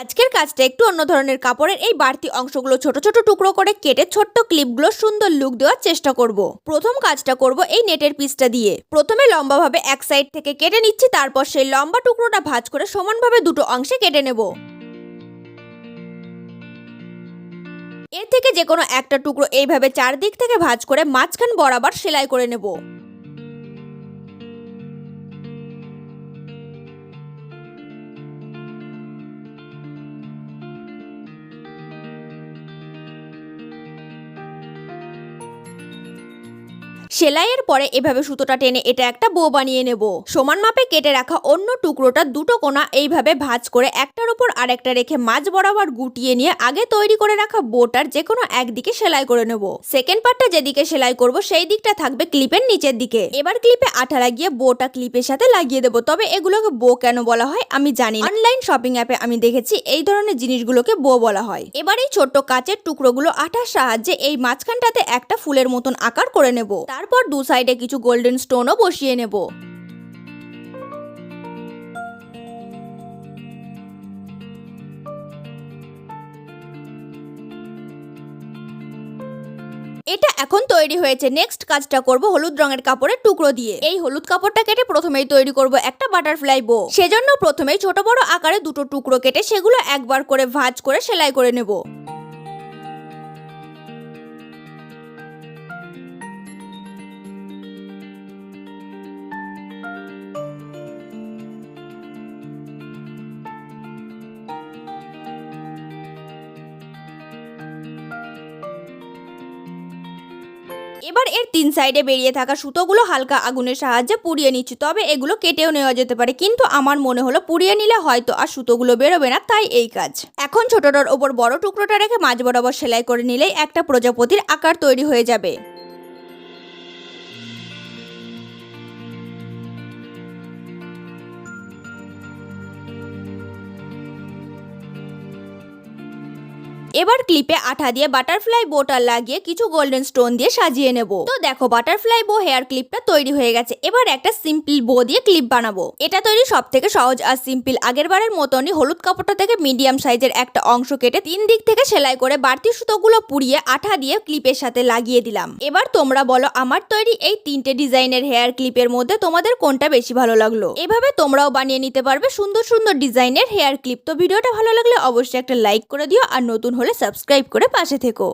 আজকের কাজটা একটু অন্য ধরনের কাপড়ের এই বাড়তি অংশগুলো ছোট ছোট টুকরো করে কেটে ছোট্ট ক্লিপগুলো সুন্দর লুক দেওয়ার চেষ্টা করব। প্রথম কাজটা করব এই নেটের পিসটা দিয়ে। প্রথমে লম্বাভাবে এক সাইড থেকে কেটে নিচ্ছি, তারপর সেই লম্বা টুকরোটা ভাজ করে সমানভাবে দুটো অংশে কেটে নেব। এর থেকে যে কোনো একটা টুকরো এইভাবে চারদিক থেকে ভাজ করে মাঝখান বরাবর সেলাই করে নেব। সেলাইয়ের পরে এভাবে সুতোটা টেনে এটা একটা বো বানিয়ে নেব। সমান মাপে কেটে রাখা অন্য টুকরোটা দুটো কোনা এইভাবে ভাঁজ করে একটার উপর আরেকটা রেখে মাঝ বরাবর গুটিয়ে নিয়ে আগে তৈরি করে রাখা বোটার যে কোনো একদিকে সেলাই করে নেব। সেকেন্ড পার্টটা যেদিকে সেলাই করব সেই দিকটা থাকবে ক্লিপের নিচের দিকে। এবার ক্লিপে আঠা লাগিয়ে বোটা ক্লিপের সাথে লাগিয়ে দেবো, তবে এগুলোকে বো কেন বলা হয় আমি জানি অনলাইন শপিং অ্যাপে আমি দেখেছি এই ধরনের জিনিসগুলোকে বো বলা হয়। এবার এই ছোট্ট কাচের টুকরোগুলো আঠার সাহায্যে এই মাঝখানটাতে একটা ফুলের মতন আকার করে নেব। তারপর দু সাইডে কিছু গোল্ডেন স্টোনও বসিয়ে নেব। এটা এখন তৈরি হয়েছে। নেক্সট কাজটা করব হলুদ রঙের কাপড়ের টুকরো দিয়ে। এই হলুদ কাপড়টা কেটে প্রথমেই তৈরি করব একটা বাটারফ্লাই বো সেজন্য প্রথমেই ছোট বড় আকারে দুটো টুকরো কেটে সেগুলো একবার করে ভাঁজ করে সেলাই করে নেব। এবার এর তিন সাইডে বেরিয়ে থাকা সুতোগুলো হালকা আগুনের সাহায্যে পুড়িয়ে নিচ্ছি। তবে এগুলো কেটেও নেওয়া যেতে পারে, কিন্তু আমার মনে হলো পুড়িয়ে নিলে হয়তো আর সুতোগুলো বেরোবে না, তাই এই কাজ। এখন ছোটটার ওপর বড় টুকরোটা রেখে মাঝ বরাবর সেলাই করে নিলেই একটা প্রজাপতির আকার তৈরি হয়ে যাবে। এবার ক্লিপে আঠা দিয়ে বাটারফ্লাই বোটা লাগিয়ে কিছু গোল্ডেন স্টোন দিয়ে সাজিয়ে নেব। তো দেখো বাটারফ্লাই বো হেয়ার ক্লিপটা তৈরি হয়ে গেছে। এবার একটা সিম্পল বো দিয়ে ক্লিপ বানাবো। এটা তৈরি সব থেকে সহজ আর সিম্পল আগের বারের মতনই হলুদ কাপড়টা থেকে মিডিয়াম সাইজের একটা অংশ কেটে তিন দিক থেকে সেলাই করে বাড়তি সুতোগুলো পুড়িয়ে আঠা দিয়ে ক্লিপের সাথে লাগিয়ে দিলাম। এবার তোমরা বলো, আমার তৈরি এই তিনটে ডিজাইনের হেয়ার ক্লিপের মধ্যে তোমাদের কোনটা বেশি ভালো লাগল? এভাবে তোমরাও বানিয়ে নিতে পারবে সুন্দর সুন্দর ডিজাইনের হেয়ার ক্লিপ তো ভিডিওটা ভালো লাগলে অবশ্যই একটা লাইক করে দিও আর নতুন হলে সাবস্ক্রাইব করে পাশে থেকো।